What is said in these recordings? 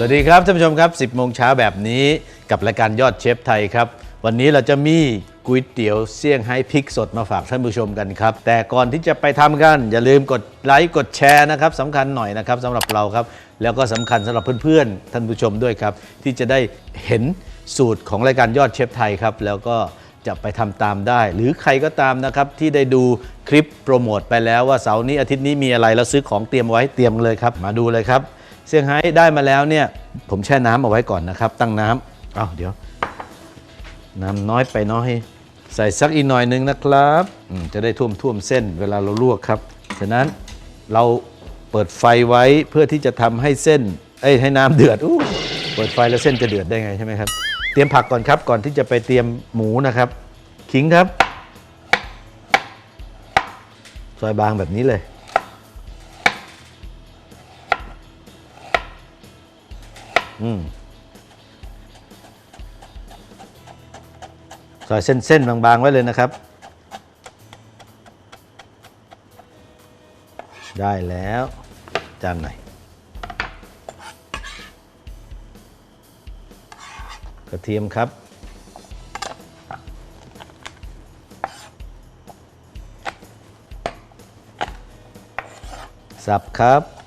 สวัสดีครับท่านผู้ชมครับ 10โมงเช้าแบบนี้กับรายการยอดเชฟไทยครับ วันนี้เราจะมีก๋วยเตี๋ยวเซี่ยงไฮ้พริกสดมาฝากท่านผู้ชมกันครับ แต่ก่อนที่จะไปทำกัน อย่าลืมกดไลค์กดแชร์นะครับสำคัญหน่อยนะครับสำหรับเราครับ แล้วก็สำคัญสำหรับเพื่อนๆ ท่านผู้ชมด้วยครับ ที่จะได้เห็นสูตรของรายการยอดเชฟไทยครับ แล้วก็จะไปทำตามได้ หรือใครก็ตามนะครับที่ได้ดูคลิปโปรโมทไปแล้วว่าเสาร์นี้อาทิตย์นี้มีอะไรแล้วซื้อของเตรียมไว้เตรียมเลยครับ มาดูเลยครับ เซี่ยงไฮ้ได้มาแล้วเนี่ยผมแช่น้ำเอาไว้ก่อนนะครับ ตั้งน้ำเอาเดี๋ยว น้ำน้อยไปน้อย ใส่สักอีกหน่อยหนึ่งนะครับจะได้ท่วมท่วมเส้นเวลาเราลวกครับฉะนั้นเราเปิดไฟไว้เพื่อที่จะทำให้เส้นเอ้ยให้น้ำเดือดอู้เปิดไฟแล้วเส้นจะเดือดได้ไงใช่ไหมครับ เตรียมผักก่อนครับก่อนที่จะไปเตรียมหมูนะครับขิงครับ ซอยบางแบบนี้เลย ซอยเส้นๆบางๆไว้เลยนะครับ ได้แล้วจานไหนกระเทียมครับ สับครับ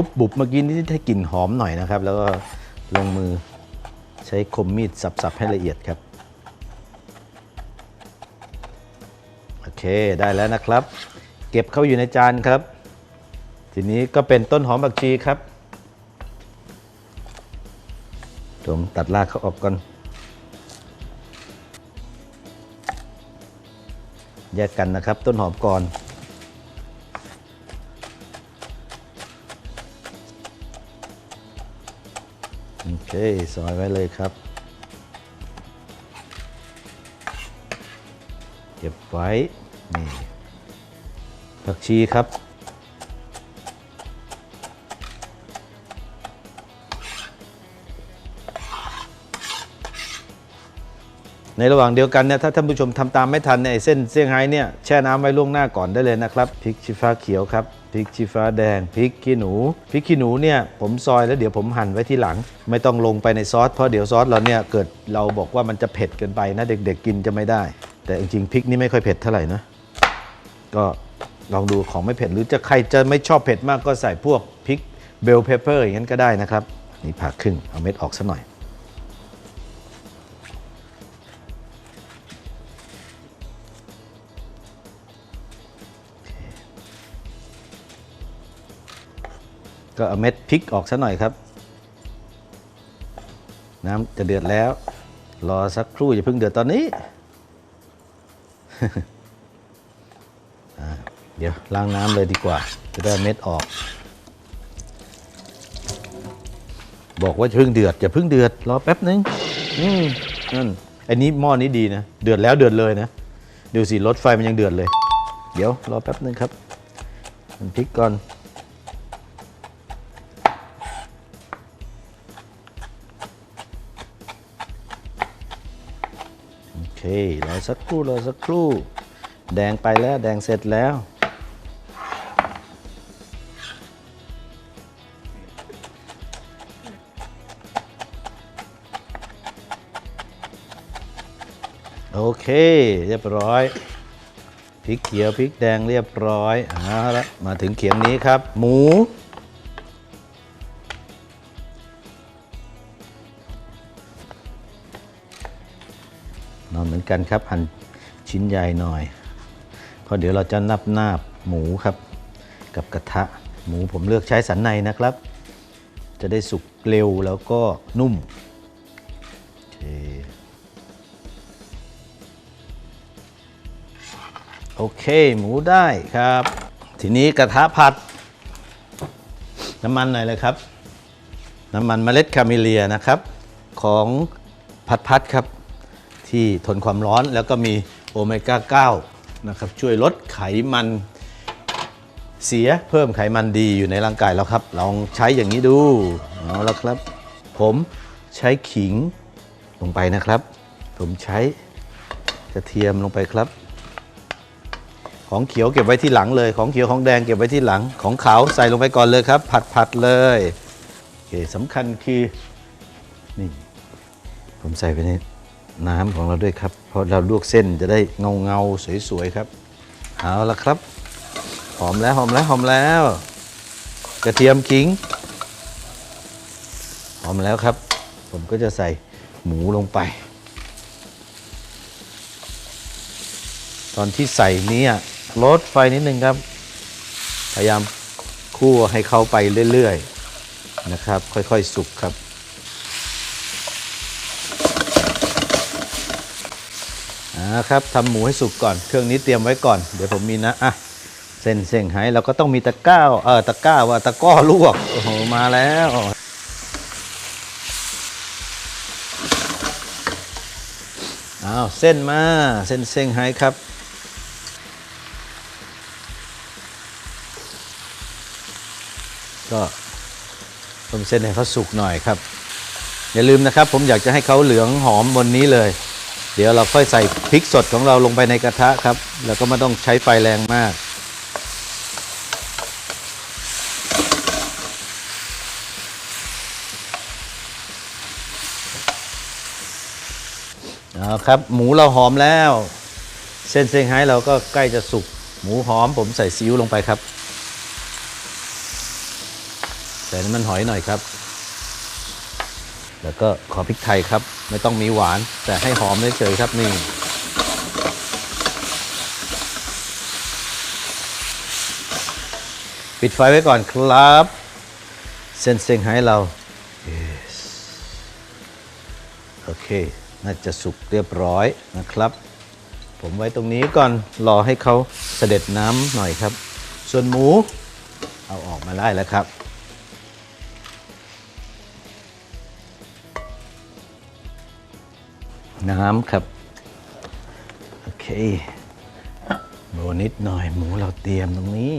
ทุบบุบเมื่อกี้นี้ให้กลิ่นหอมหน่อยนะครับ แล้วก็ลงมือใช้คมมีดสับๆให้ละเอียดครับโอเคได้แล้วนะครับ เก็บเข้าอยู่ในจานครับ ทีนี้ก็เป็นต้นหอมผักชีครับผมตัดรากเขาออกก่อน แยกกันนะครับ ต้นหอมก่อน เคซอยไว้เลยครับ เก็บไว้ นี่ผักชีครับ ในระหว่างเดียวกันเนี่ยถ้าท่านผู้ชมทำตามไม่ทันเนี่ยเส้นเซี่ยงไฮ้เนี่ยแช่น้ำไว้ล่วงหน้าก่อนได้เลยนะครับพริกชี้ฟ้าเขียวครับ พริกชี้ฟ้าแดงพริกขี้หนูพริกขี้หนูเนี่ยผมซอยแล้วเดี๋ยวผมหั่นไว้ที่หลัง ไม่ต้องลงไปในซอสเพราะเดี๋ยวซอสเราเนี่ยเกิดเราบอกว่ามันจะเผ็ดเกินไปนะเด็กๆกินจะไม่ได้ แต่จริงๆพริกนี่ไม่ค่อยเผ็ดเท่าไหร่นะก็ลองดูของไม่เผ็ดหรือจะใครจะไม่ชอบเผ็ดมากก็ใส่พวกพริกเบลเพเปอร์อย่างนั้นก็ได้นะครับนี่ผ่าครึ่งเอาเม็ดออกซะหน่อย ก็เอาเม็ดพริกออกซะหน่อยครับ น้ำจะเดือดแล้ว รอสักครู่อย่าเพิ่งเดือดตอนนี้ เดี๋ยวล้างน้ำเลยดีกว่า จะได้เม็ดออก บอกว่าเพิ่งเดือดอย่าเพิ่งเดือดรอแป๊บนึงอืมนั่นอันนี้หม้อนี้ดีนะเดือดแล้วเดือดเลยนะดูสิรถไฟมันยังเดือดเลย เดี๋ยวรอแป๊บนึงครับมันพริกก่อน เครอสักครู่รอสักครู่ แดงไปแล้วแดงเสร็จแล้ว โอเค เรียบร้อยพริกเขียวพริกแดงเรียบร้อยเอาละมาถึงเขียงนี้ครับ หมู กันครับหั่นชิ้นใหญ่หน่อยเพราะเดี๋ยวเราจะนับหน้าหมูครับ กับกระทะหมูผมเลือกใช้สันในนะครับ จะได้สุกเร็วแล้วก็นุ่มโอเคโอเคหมูได้ครับ ทีนี้กระทะผัด น้ำมันหน่อยเลยครับ น้ำมันเมล็ดคาเมเลียนะครับ ของพัดพัดครับ ที่ทนความร้อนแล้วก็มีโอเมก้า 9 นะครับ ช่วยลดไขมันเสียเพิ่มไขมันดีอยู่ในร่างกายแล้วครับ ลองใช้อย่างนี้ดู เอาละครับ ผมใช้ขิงลงไปนะครับ ผมใช้กระเทียมลงไปครับ ของเขียวเก็บไว้ที่หลังเลย ของเขียวของแดงเก็บไว้ที่หลัง ของขาวใส่ลงไปก่อนเลยครับ ผัดผัดเลยโอเคสำคัญคือนี่ผมใส่ไปใน น้ำของเราด้วยครับ เพราะเราลวกเส้นจะได้เงาเงาสวยๆครับ เอาละครับ หอมแล้วหอมแล้วหอมแล้ว กระเทียมขิง หอมแล้วครับ ผมก็จะใส่หมูลงไป ตอนที่ใส่นี้ลดไฟนิดนึงครับ พยายามคั่วให้เข้าไปเรื่อยๆนะครับ ค่อยๆ สุกครับ อ่าครับทำหมูให้สุกก่อน เครื่องนี้เตรียมไว้ก่อน เดี๋ยวผมมีนะอะเส้นเส้นไห้เราก็ต้องมีตะก้าเออตะก้าว่าตะก้อลวกโอ้โหมาแล้วอ้าวเส้นมาเส้นเส้นไห้ครับก็ต้มเส้นให้เขาสุกหน่อยครับ อย่าลืมนะครับ ผมอยากจะให้เขาเหลืองหอมบนนี้เลย เดี๋ยวเราค่อยใส่พริกสดของเราลงไปในกระทะครับ แล้วก็ไม่ต้องใช้ไฟแรงมาก เอาครับ หมูเราหอมแล้ว เส้นเซี่ยงไฮ้เราก็ใกล้จะสุก หมูหอมผมใส่ซีอิ๊วลงไปครับ ใส่น้ำมันหอยหน่อยครับ แล้วก็ขอพริกไทยครับ ไม่ต้องมีหวานแต่ให้หอมเฉยๆครับนี่ปิดไฟไว้ก่อนครับเส้นเซงไฮ้เรา yes โอเค น่าจะสุกเรียบร้อยนะครับ ผมไว้ตรงนี้ก่อนรอให้เขาเสด็จน้ำหน่อยครับ ส่วนหมู เอาออกมาได้แล้วครับ น้ำครับ โอเคโบนิดหน่อยหมูเราเตรียมตรงนี้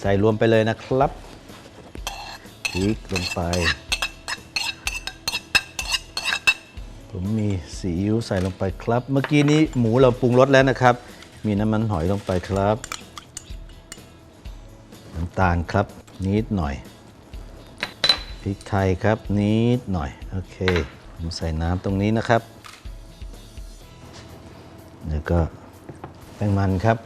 ใส่รวมไปเลยนะครับพริกลงไป ผมมีซีอิ๊วใส่ลงไปครับ เมื่อกี้นี้หมูเราปรุงรสแล้วนะครับ มีน้ำมันหอยลงไปครับ น้ำตาลครับนิดหน่อย ริกไทยครับนิดหน่อย โอเค ผมใส่น้ำตรงนี้นะครับ แล้วก็แป้งมันครับ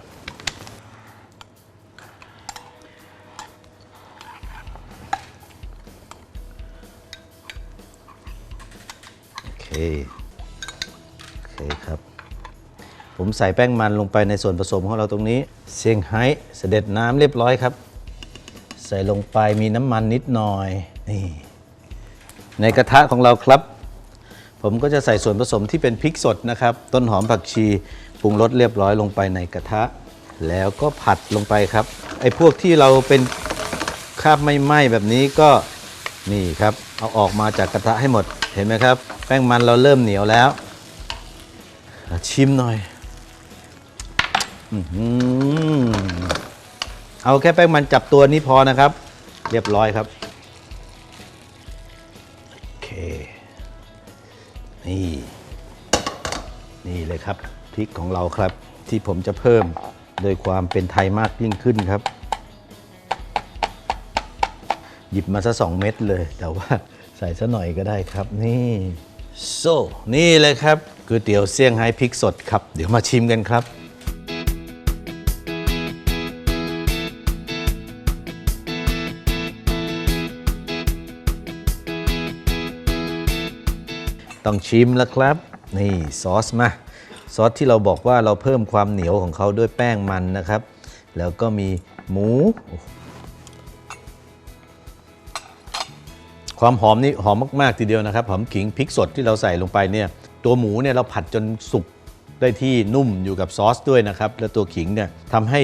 โอเค โอเคครับ ผมใส่แป้งมันลงไปในส่วนผสมของเราตรงนี้ เซี่ยงไฮ้เสด็จน้ำเรียบร้อยครับ ใส่ลงไปมีน้ำมันนิดหน่อย นี่ในกระทะของเราครับ ผมก็จะใส่ส่วนผสมที่เป็นพริกสดนะครับ ต้นหอมผักชีปรุงรสเรียบร้อยลงไปในกระทะ แล้วก็ผัดลงไปครับไอ้พวกที่เราเป็นคราบไม่ไหม้แบบนี้ก็นี่ครับ เอาออกมาจากกระทะให้หมดเห็นไหมครับ แป้งมันเราเริ่มเหนียวแล้ว ชิมหน่อยอเอาแค่แป้งมันจับตัวนี้พอนะครับ เรียบร้อยครับ นี่นี่เลยครับพริกของเราครับ ที่ผมจะเพิ่มโดยความเป็นไทยมากยิ่งขึ้นครับ หยิบมาซะสองเม็ดเลย แต่ว่าใส่ซะหน่อยก็ได้ครับ นี่โซนี่เลยครับก๋วยเตี๋ยวเซี่ยงไฮ้พริกสดครับ เดี๋ยวมาชิมกันครับ ต้องชิมแล้วครับ นี่ซอสมาซอสที่เราบอกว่าเราเพิ่มความเหนียวของเขาด้วยแป้งมันนะครับ แล้วก็มีหมู ความหอมนี่หอมมากๆทีเดียวนะครับหอมขิงพริกสดที่เราใส่ลงไปเนี่ย ตัวหมูเนี่ยเราผัดจนสุกได้ที่นุ่มอยู่กับซอสด้วยนะครับ แล้วตัวขิงเนี่ยทำให้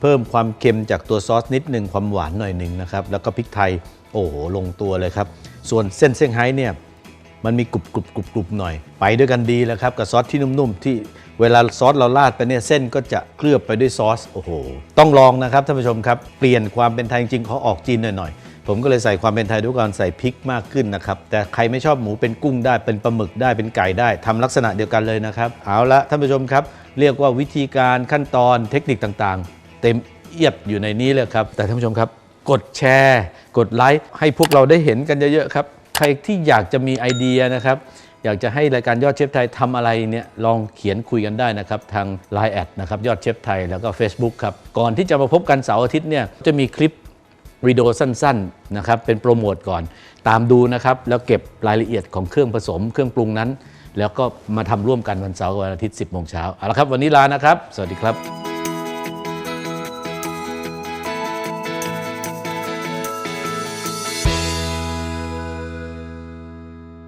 เพิ่มความเค็มจากตัวซอสนิดหนึ่งความหวานหน่อยหนึ่งนะครับ แล้วก็พริกไทยโอ้โหลงตัวเลยครับ ส่วนเส้นเซี่ยงไฮ้เนี่ย มันมีกรุบกรุบกรุบกรุบหน่อย ไปด้วยกันดีแล้วครับ กับซอสที่นุ่มๆ ที่เวลาซอสเราราดไปเนี่ยเส้นก็จะเคลือบไปด้วยซอสโอ้โหต้องลองนะครับท่านผู้ชมครับ เปลี่ยนความเป็นไทยจริงเขาออกจีนหน่อยๆ ผมก็เลยใส่ความเป็นไทยด้วยการใส่พริกมากขึ้นนะครับ แต่ใครไม่ชอบหมูเป็นกุ้งได้เป็นปลาหมึกได้เป็นไก่ได้ทำลักษณะเดียวกันเลยนะครับ เอาละท่านผู้ชมครับ เรียกว่าวิธีการขั้นตอนเทคนิคต่างๆ เต็มเอียดอยู่ในนี้เลยครับแต่ท่านผู้ชมครับ กดแชร์ กดไลค์ให้พวกเราได้เห็นกันเยอะๆครับ ใครที่อยากจะมีไอเดียนะครับ อยากจะให้รายการยอดเชฟไทยทำอะไรเนี่ยลองเขียนคุยกันได้นะครับ ทาง Line แอดนะครับยอดเชฟไทยแล้วก็ Facebook ครับ ก่อนที่จะมาพบกันเสาร์อาทิตย์เนี่ยจะมีคลิปวิดีโอสั้นๆนะครับเป็นโปรโมทก่อน ตามดูนะครับ แล้วเก็บรายละเอียดของเครื่องผสม เครื่องปรุงนั้น แล้วก็มาทำร่วมกันวันเสาร์กับวันอาทิตย์ 10โมงเช้าเอาละครับ วันนี้ลานะครับ สวัสดีครับ